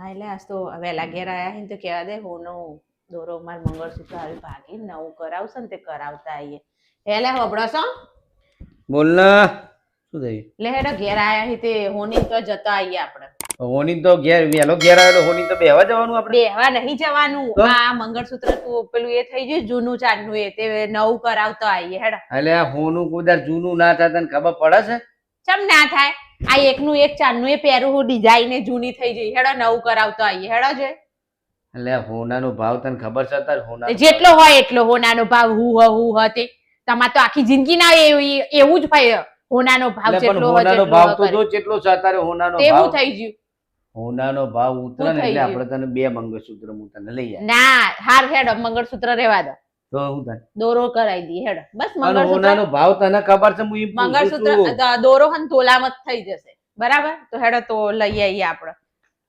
હા એટલે આજ તો વહેલા ઘેર આવ્યા હે ને તો કહેવા દે હોનું દોરો માર મંગળસૂત્ર આવી ભાગી નવું કરાવશે ને તે કરાવતા આવીએ એટલે હબળો છો બોલ ને શું થયું? લે હેડો ઘેર આવ્યા હે તે હોની તો જતા આવીએ આપણે હોની તો ઘેર વેલો ઘેર આવેલો હોની તો બેહવા જવાનું આપણે બેહવા નહીં જવાનું? આ મંગળસૂત્ર તું પેલું એ થઈ ગયું જૂનું ચાંદનું એ તે નવું કરાવતો આવીએ હેડા. એટલે આ હોનું કુદર જૂનું ના થાય તને ખબર પડે છે? ચમ ના થાય? આ એકનું એક ચાંદનું એ પહેરું હું ડિઝાઇન જૂની થઈ જઈ. હેડો નવું કરાવતો આવીએ હેડો જે એટલે હોનાનો ભાવ તને ખબર છે તાર હોના જેટલો હોય એટલો. હોનાનો ભાવ હું હ હું હ તે. તમારે તો આખી જિંદગી ના એવું એવું જ હોય હોનાનો ભાવ જેટલો હોય હોનાનો ભાવ તો જો જેટલો છે તારે હોનાનો તેવું ભાવ. થઈ ગયું. હોનાનો ભાવ ઉતરે ને એટલે? આપણે તને બે મંગળસૂત્ર હું તને લઈ ના હાર હેડો મંગળસૂત્ર રેવા દો. તો થાય? દોરો કરાવી દઈએ હેડો. બસ મંગળસૂત્ર ભાવ તને ખબર છે હું પૂછું મંગળસૂત્ર છું. દોરો હન તોલામાં થઈ જશે. બરાબર? તો હેડો તો લઈ આવીએ આપણે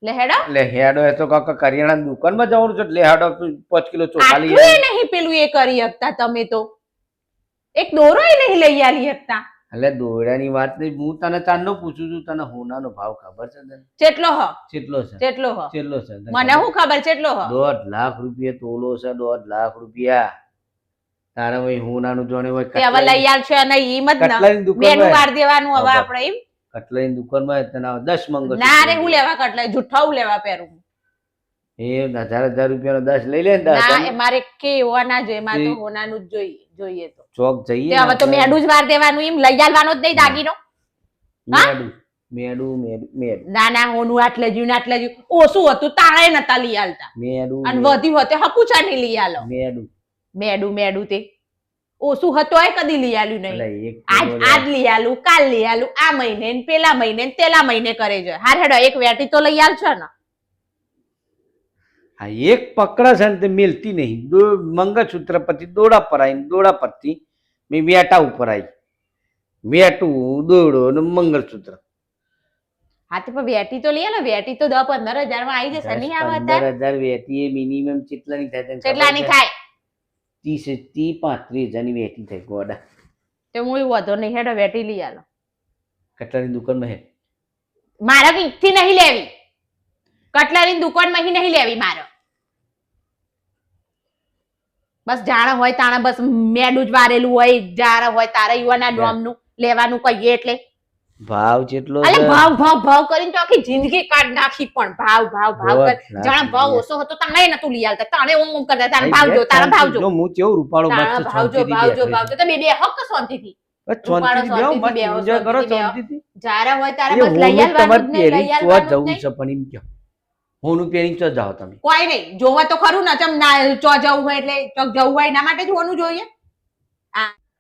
લે હેડો. એટલે હેડો એ તો કાકા કરિયાણાની દુકાનમાં જવાનું છે એટલે હેડો પાંચ કિલો ચોખા લઈ આટલું નહીં પેલું એ કરી શકતા તમે તો. એક દોરો નહીં લઈ આલી શકતા એટલે વાત નહીં હું તને ચાંદનો પૂછું છું તને હોનાનો ભાવ ખબર છે તને? ચેટલો હ. કેટલો છે. ચેટલો હ. કેટલો છે. મને શું ખબર ચેટલો હ. દોઢ લાખ રૂપિયા તોલો છે દોઢ લાખ રૂપિયા. તારે ભાઈ નાનું જોણે હોય તે હવે લઈ આવશો અને ઈમ જ ન બેનું વાર દેવાનું હવે આપણે એમ. કટલાની દુકાનમાં તને આવે દસ મંગળ ના રે હું લેવા કટલે જુઠ્ઠા હું લેવા પહેરું. એ હજાર હજાર રૂપિયાનો 10 લઈ લે ને ના એ મારે કે એવા ના જોઈએ મારે તો હોનાનું જ જોઈએ જોઈએ તો. ચોક જઈએ હવે તો મેડું જ વાર દેવાનું એમ લઈ આવવાનો જ નહીં દાગીનો. હા? મેડું મેડું મેડું ના ના હોનું આટલે જ્યું ને આટલે જ્યું ઓછું હતું? તાણે નતા લઈ આલતા. મેડું અને વધ્યું હતું હકુચા નહીં લઈ આલો. મેડું. મેડું મેડું તે. ઓછું હતો એ કદી લઈ આલ્યું નહીં. આજ આજ લઈ આલું કાલ લઈ આલું આ મહિને ને પેલા મહિને ને તેલા મહિને કરે છે. હાર હેડો એક વેટી તો લઈ આલશો ને. હા એક પકડા છે ને તે મેલતી નહીં. મંગળસૂત્ર પછી દોડા પર આવીને દોડા પરથી મેં વેટા ઉપર આવી વેટું દોડો ને મંગળસૂત્ર. હા તો વેટી તો લઈ આલો. વેટી તો દસ પંદર હજારમાં આવી જશે. નહીં આવતા? પંદર હજાર વેટી એ મિનિમમ કેટલાની થાય કેટલાની થાય. ત્રીસ ત્રીસ પાંત્રીસ હજારની વેટી થાય ગોડા. તો હું વધો નહીં હેડો વેટી લઈ આલો. કટલાની દુકાનમાં હે? મારે થી નહીં લેવી. કટલરીની દુકાનમાં ହିଁ નહીં લેવી મારો. બસ જાણે હોય તાણે બસ મેડું જ વારેલું હોય જાણે હોય તારે યુવાના ડોમનું લેવાનું કહીએ એટલે. ભાવ જેટલો અલે ભાવ ભાવ ભાવ કરીને તો આખી જિંદગી કાઢ નાખી પણ. ભાવ ભાવ ભાવ કર જાણે ભાવ ઓછો હતો તાણે નતું લઈ આવતા. તાણે ઓમ ઓમ કરતા તારે ભાવ જો તારા ભાવ જો. હું કેવું રૂપાળો બસ ભાવ જો ભાવ જો ભાવ જો. તમે બે હક શાંતિથી. જવું તો ખરું ને ચમ ના ચો જવું હોય એટલે જવું હોય એના માટે જોવાનું જોઈએ.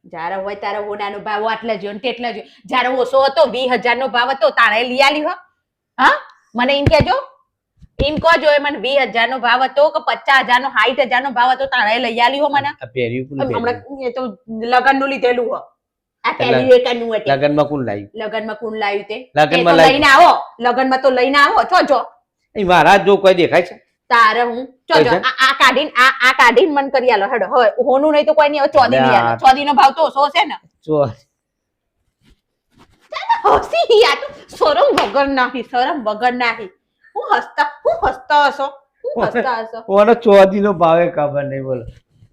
જ્યારે હોય ત્યારે હોનાનો ભાવ આટલા જો ને તેટલા જો જ્યારે ઓછો હતો વીસ હજાર નો ભાવ હતો તારે લઈ આલી હા. મને એમ કેજો એમ કહો જો મને વીસ હજાર નો ભાવ હતો કે પચાસ હજાર નો સાઠ હજાર નો ભાવ હતો તારે લઈ આલી હો મને? હમણાં એ તો લગનનું લીધેલું હો. લગનમાં કોણ લાવ્યું લગનમાં કોણ લાવ્યું તે? લગનમાં એ લઈને આવો. લગનમાં તો લઈને આવો. છો જો. એ મારા જો કોઈ દેખાય છે? તારે હું ચોજો? આ કાઢીને આ આ કાઢીને મન કરી આલો. હેડો હવે હોનું નહીં તો કોઈ નહીં. હવે ચોદી નહીં આલો. ચોદી નો ભાવ તો ઓછો છે ને. જો. હસી યાર શરમ વગર નાહી શરમ વગર નાહી. હું હસતા હું હસતા હશો? હું હસતા હશો? ચોદી નો ભાવે ખબર નહીં બોલો.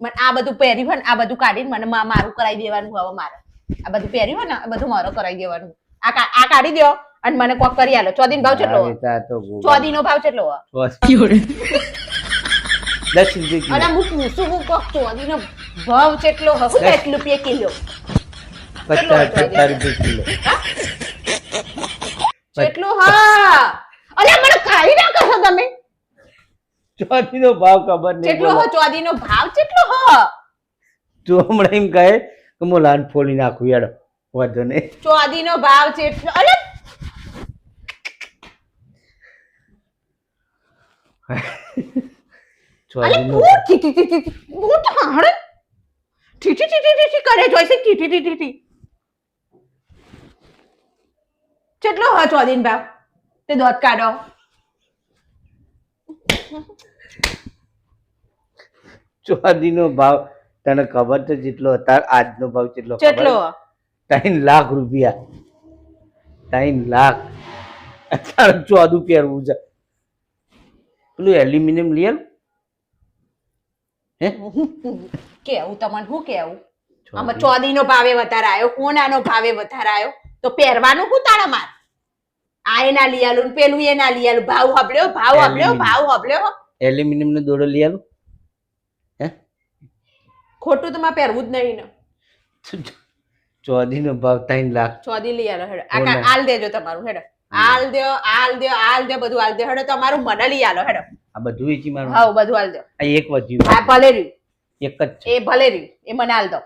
મને આ બધું પહેરી હોય આ બધું કાઢીને મને મારું કરાવી દેવાનું હવે મારે. આ બધું પહેર્યું ને આ બધું મારો કરાવી દેવાનું. આ આ કાઢી દો અને મને કોક કરી આલો. ચોદી ભાવ કેટલો ભાવ કેટલો. દસ રૂપિયા અને હું પૂછું હું કોક ચોદી નો ભાવ કેટલો હશે દસ. રૂપિયા કિલો. પચાસ પચાસ રૂપિયા કિલો. કેટલું હા અરે મને કાઢી નાખો છો તમે. ચોદીનો ભાવ ખબર નહીં કેટલો હો ચોદી નો ભાવ કેટલો હો તું હમણાં એમ કહે કે હું લાન ફોડી નાખું યાડો વાંધો નહીં. ચોદી નો ભાવ કેટલો અરે કેટલો હો ભાવ તે દોત કાઢો ચોદીનો ભાવ તને ખબર તો જેટલો હતા આજનો ભાવ કેટલો? કેટલો ત્રણ લાખ રૂપિયા ત્રણ લાખ અત્યારે ચોદું પહેરવું છે પેલું એલ્યુમિનિયમ લઈ આલું હે કેવું તમને શું કેવું? આમાં ચોદી નો ભાવે વધારે આવ્યો કોનાનો ભાવે વધારે આવ્યો તો પહેરવાનું હું તારા માર? આ એના લઈ આલું પેલું એના લઈ આલું ભાવ હબળ્યો ભાવ હબળ્યો ભાવ હબળ્યો એલ્યુમિનિયમ નો દોડો લઈ આલું? હે? ખોટું તો માં પહેરવું જ નહીં ને. ચોદીનો ભાવ ત્રણ લાખ. ચોદી લઈ આલો હેડો. આ કાલ આલ દેજો તમારું હેડો. આલ દો આલ દો આલ દો બધું આલ દો હેડો તમારું મને લઈ આલો હેડો. આ બધું વેચી મારું. હા બધું આલ દો આ એક વધ્યું આ ભલે રહ્યું. એક જ છે. એ ભલે રહ્યું. એ મને આલ દો.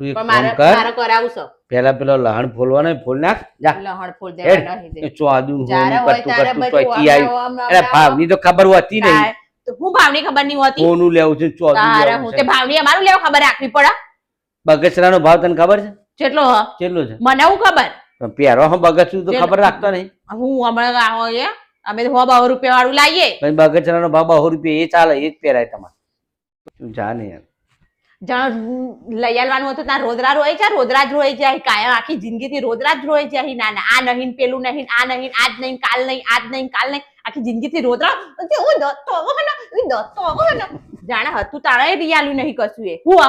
તું એક કામ કર. મારે કરાવું છે પેલા પેલો લહણ ફોલવાનો ફોલ નાખ. જા. લહણ ફૂલ હેડ. દેવા નહીં દે. એ ચોદું જ્યારે કરતું કટું બધું ચોથી આવી. અરે ભાવની તો ખબર હોતી નહીં. તો હું ભાવની ખબર નહીં હોતી? કોનું લેવું છે ચોદું તારે હું તે ભાવની અમારું લેવું ખબર રાખવી પડે. બગસરાનો ભાવ તને ખબર છે? કેટલો હ. કેટલો છે. મને હું ખબર. પહેરો હું બગસરું તો ખબર રાખતો નહીં. હું હમણાં આવો એ અમે તો બહુ રૂપિયા વાળું લાવીએ પછી બગસરાનો ભાવ બહુ રૂપિયા એ ચાલે એ જ પહેરાય તમારે. તું જા ને યાર. જાણ લઈ આવવાનું હતું ત્યાં રોદરા રોય છે રોદરા જ રોય જાય કાયમ આખી જિંદગીથી રોદરા જ રોય જાય. ના ના આ નહીં પેલું નહીં આ નહીં આજ નહીં કાલ નહીં આજ નહીં કાલ નહીં. આખી જિંદગીથી રોદરા. હું દત્તો હવે ને? હું દત્તો હવે ને? જાણે હતું તારે રિયાલું નહીં કશું એ. હું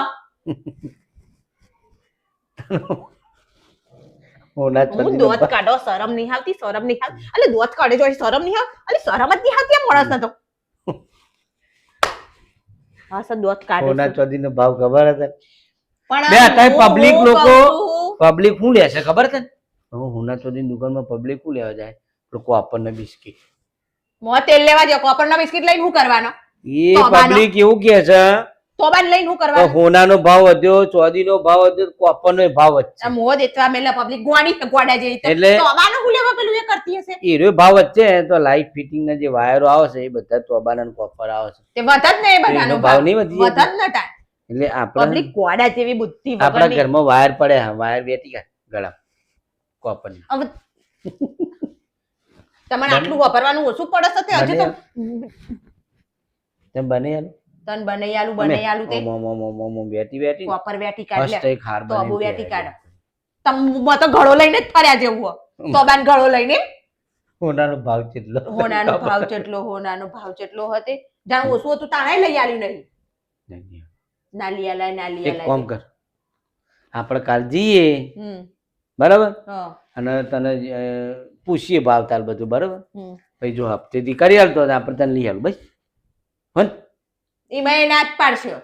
હું ચોદીનો દોત કાઢો શરમ નહીં આવતી શરમ નહીં આવતી. અલે દોત કાઢે જો શરમ નહીં આવતી? અલે શરમ જ નહીં આવતી આ માણસને તો. હા સર દોત કાઢે ભાવ ખબર હતી પણ બે અત્યારે હું- લોકો- પબ્લિક શું લેશે ખબર છે? હવે હોના દુકાનમાં પબ્લિક શું લેવા જાય? લોકો આપણને બિસ્કીટ. મોં તેલ લેવા જાવ કોપરના બિસ્કિટ લઈને શું કરવાનો? એ પબ્લિક એવું કે છે તોબાન લઈને કે હોનાનો ભાવ વધ્યો ચોદીનો ભાવ વધ્યો કોપરનો ભાવ વધશે આ મોં દેતવા મેલા પબ્લિક ગોડી ગોડા જેવી એટલે- તોબાનું શું લેવા પેલું એ કરતી હશે? એ ભાવ વચ્ચે તો ફિટિંગ ના જે વાયરો આવે છે એ બધા કોપર તે બધાનો ભાવ. નહીં વધી એટલે આપણે પબ્લિક ગોડા જેવી બુદ્ધિ આપણા ઘરમાં વાયર પડે વાયર બેઠી ગળા કોપર હવે તમને આટલું વાપરવાનું ઓછું પડે છે તે? તો બને યાર. તન બનાઈ આલું તે. બેઠી બેઠી કોપર વેટી કાઢ લે. તો અબુ આબુ વેટી કાઢ. તમ તો ઘડો લઈને ફર્યા જેવું તો તોબાન ઘડો લઈને હોનાનો ભાવ કેટલો હોનાનો ભાવ કેટલો હોનાનો ભાવ કેટલો હતે. જાણ ઓછું હતું તાણે લઈ આલ્યું નહીં. ના લઈ આલા ના લઈ એક કામ કર. આપણે કાલ જઈએ બરાબર? અને તને પૂછીએ ભાવ તાલ બધું બરાબર? પછી જો હપ્તેથી કરી હોય આપણે તને લઈ આલું બસ. હન. એમાં એ નાચ પાડશો.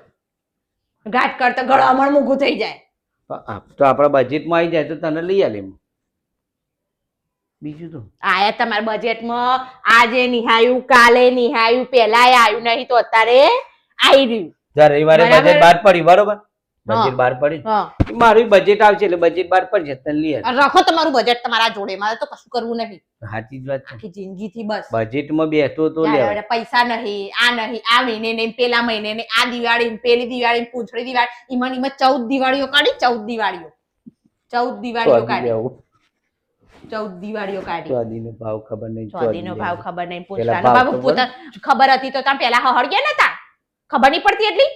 ઘાટ કરતા ગળામણ મૂકું થઈ જાય. તો આપણા બજેટમાં આવી જાય તો તને લઈ આલે બીજું તો? આયા તમારા બજેટમાં આજે નિહાયું કાલે નિહાયું પેલાય આવ્યું નહીં તો અત્યારે આવી રહ્યું. રવિવારે. બજેટ બહાર પડ્યું બરોબર. બજેટ બહાર પડી. મારું બજેટ આવશે એટલે બજેટ બહાર પડશે તને લઈ રાખો તમારું બજેટ તમારા જોડે મારે તો કશું કરવું નહીં. સાચી જ વાત છે. આખી જિંદગીથી બસ. બજેટમાં બેઠો તો લે પૈસા નહીં આ નહીં આ મહિને નહીં પેલા મહિને નહીં આ દિવાળી પેલી દિવાળી પૂંછડી દિવાળી ઈમાં ઈમાં ચૌદ દિવાળીઓ કાઢી ચૌદ દિવાળીઓ. ચૌદ દિવાળીઓ કાઢી. ચૌદ દિવાળીઓ કાઢી. ચોદીનો ભાવ ખબર નહીં ચોદીનો ભાવ ખબર નહીં પૂછવાનો બાબુ પોતા ખબર? હતી તો તમે પેલા હહળગ્યા નતા? ખબર નહીં પડતી એટલી?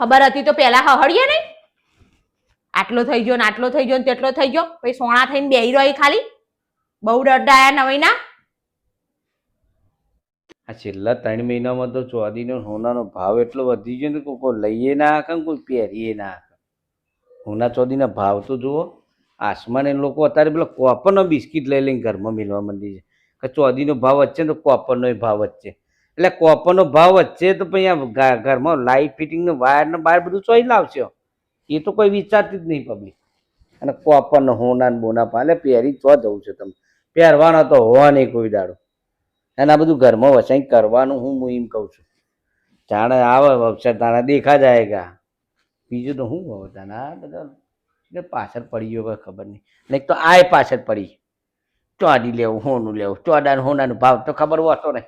ખબર હતી તો પેલા હહળીએ નહીં. આટલો થઈ ગયો ને આટલો થઈ ગયો ને તેટલો થઈ ગયો. પછી સોણા થઈને બેહી રહી ખાલી. બહુ ડરડાયા નવાઈના આ છેલ્લા ત્રણ મહિનામાં તો ચોદીનો સોનાનો ભાવ એટલો વધી ગયો ને કોઈ કોઈ લઈએ ના ને કોઈ પહેરીએ ના આકે. સોના ચોદીના ભાવ તો જુઓ, આસમાન એ લોકો અત્યારે પેલો કોપરનો બિસ્કિટ લઈ લઈને ઘરમાં મિલવા માંડી છે. કે ચોદીનો ભાવ વચ્ચે તો કોપરનો ભાવ વચ્ચે. એટલે કોપરનો ભાવ વચ્ચે તો પછી આ ઘરમાં લાઇટ ફિટિંગ વાયર ને બાર બધું ચોઈ લાવશે. એ તો કોઈ વિચારતી જ નહીં પબ્લિક. અને કોપરનો હોના બોના પાલે પહેરી ચો જવું છે તમે પહેરવાનો તો હોવા નહીં કોઈ દાડો. આ બધું ઘરમાં વસાઈ કરવાનું હું હું એમ કહું છું. જાણે આવે અવસર તારા દેખા જાયગા બીજું તો શું હવે આ બધા પાછળ પડી ગયો કોઈ ખબર નહીં. નહીં તો આય પાછળ પડી. ચોડી લેવું, હોનું લેવું. ચોડા હોનાનો ભાવ તો ખબર હોતો ને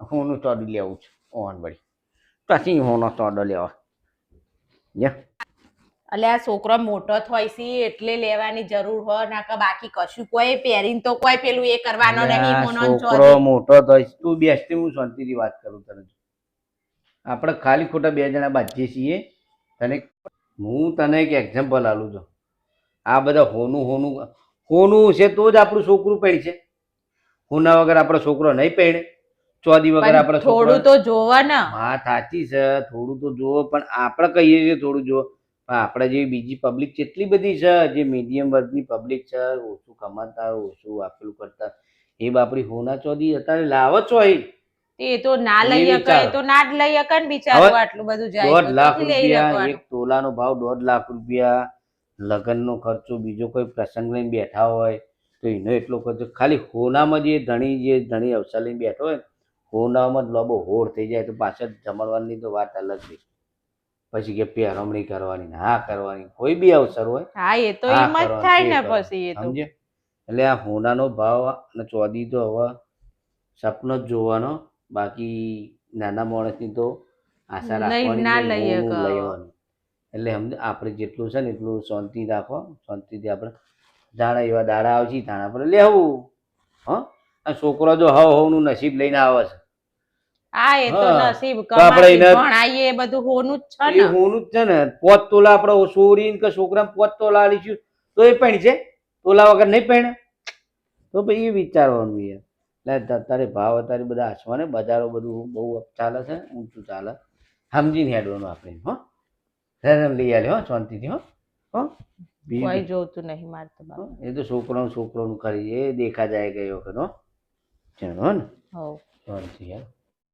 હોનું ચોડી લેવું છે ઓન વળી. પછી હોનો ચોડો લેવા. યા એટલે આ છોકરો મોટો થાય છે એટલે લેવાની જરૂર હોય ના કે બાકી કશું કોઈ પહેરીને તો કોઈ પેલું એ કરવાનો નહીં મોનો છોકરો મોટો થાય તું બેસતી હું શાંતિથી વાત કરું તને. આપણે ખાલી ખોટા બે જણા બાજીએ છીએ તને હું તને એક એક્ઝામ્પલ આલું છું. આ બધા હોનું હોનું હોનું છે તો જ આપણું છોકરું પહેણ છે હોના વગર આપણો છોકરો નહીં પહેણે ચોદી વગર આપણે થોડું તો જોવાના હા સાચી છે. થોડું તો જોવો પણ આપણે કહીએ છીએ થોડું જુઓ આપણે જે બીજી પબ્લિક કેટલી બધી છે જે મીડિયમ વર્ગની પબ્લિક છે ઓછું કમાતા ઓછું આપેલું કરતા એ બાપરી હોના ચોદી અત્યારે લાવો છો અહીં. એ તો ના લઈ શકે તો ના જ લઈ શકે ને બિચારો આટલું બધું જાય દોઢ લાખ રૂપિયા એક તોલાનો ભાવ દોઢ લાખ રૂપિયા લગ્નનો ખર્ચો બીજો કોઈ પ્રસંગ લઈને બેઠા હોય તો એનો એટલો ખર્ચો ખાલી હોનામાં જે ધણી જે ધણી અવસર લઈને બેઠો હોય હોનામાં જ લોબો હોળ થઈ જાય તો પાછળ જમણવાની તો વાત અલગ છે. પછી કે પહેરમણી કરવાની હા કરવાની કોઈ બી અવસર હોય હા એ તો એમ જ થાય ને પછી એ તો. સમજે એટલે આ હોનાનો ભાવ અને ચોદી તો હવે સપનો જ જોવાનો બાકી નાના માણસની તો આશા રાખવાની ના. લેવાનું. એટલે સમજે આપણે જેટલું છે ને એટલું શાંતિ રાખો શાંતિથી આપણે જાણે એવા દાડા આવશે ધાણા પર લેવું. હા? આ છોકરો જો હવ હવનું નસીબ લઈને આવે છે. હા એ તો હા. નસીબ ભણાઈએ બધું હોનું જ છે ને. હોનું જ છે ને. પોત તોલા આપણે સોરીને કે છોકરા પોત તોલા આલીશું તો એ પણ છે? તોલા વગર નહીં પહેણે તો પછી એ વિચારવાનું યાર એટલે અત્યારે ભાવ અત્યારે બધા હસવાને બજારો બધું બહુ ચાલે છે ઊંચું ચાલે. સમજીને હેડવાનું આપણે હો. રેરમ લઈ આલે હો શાંતિથી હો. હો. કોઈ જોતું નહીં મારતું બાપ. એ તો છોકરાનું છોકરાનું કરી એ દેખા જાય ગયો વખત હો. ચાલો ને. શાંતિ યાર